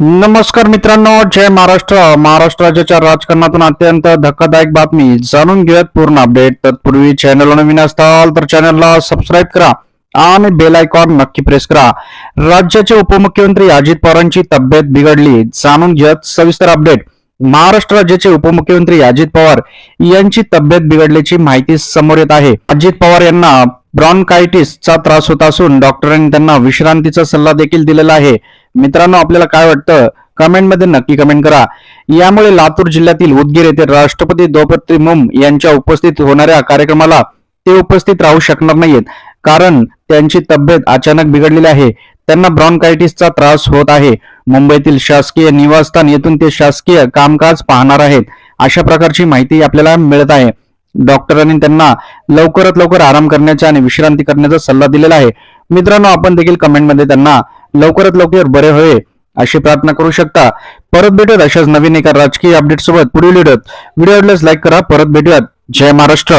नमस्कार मित्रांनो जय महाराष्ट्र. महाराष्ट्र राज्याच्या राजकारणातून अत्यंत धक्कादायक बातमी जाणून घेऊयात पूर्ण अपडेट. तत्पूर्वी चॅनल नवीन असताल तर चॅनलला सबस्क्राईब करा आणि बेल आयकॉन नक्की प्रेस करा. राज्याचे उपमुख्यमंत्री अजित पवारांची तब्येत बिघडली. जाणून घेत सविस्तर अपडेट महाराष्ट्र राज्याचे उपमुख्यमंत्री अजित पवार यांची तब्येत बिघडल्याची माहिती समोर येत आहे. अजित पवार यांना ब्रॉन्कायटिसचा त्रास होत असून डॉक्टरांनी त्यांना विश्रांतीचा सल्ला देखील दिलेला आहे. मित्रांनो आपल्याला काय वाटतं? कमेंटमध्ये नक्की कमेंट करा. यामुळे लातूर जिल्ह्यातील उदगीर येथे राष्ट्रपती द्रौपदी मुर्मू यांच्या उपस्थित होणाऱ्या कार्यक्रमाला ते उपस्थित राहू शकणार नाहीत. कारण त्यांची तब्येत अचानक बिघडलेली आहे. त्यांना ब्रॉन्कायटिसचा त्रास होत आहे. मुंबईतील शासकीय निवासस्थान येथून ते शासकीय कामकाज पाहणार आहेत. अशा प्रकारची माहिती आपल्याला मिळत आहे. डॉक्टरांनी त्यांना लवकरात लवकर आराम करण्याचा आणि विश्रांती करण्याचा सल्ला दिलेला आहे. मित्रांनो आपण देखील कमेंटमध्ये त्यांना लवकरात लवकर बरे होईल अशी प्रार्थना करू शकता. परत भेटूयात अशाच नवीन एका राजकीय अपडेट सोबत. पुढील व्हिडिओ आवडल्यास लाईक करा. परत भेटूयात. जय महाराष्ट्र.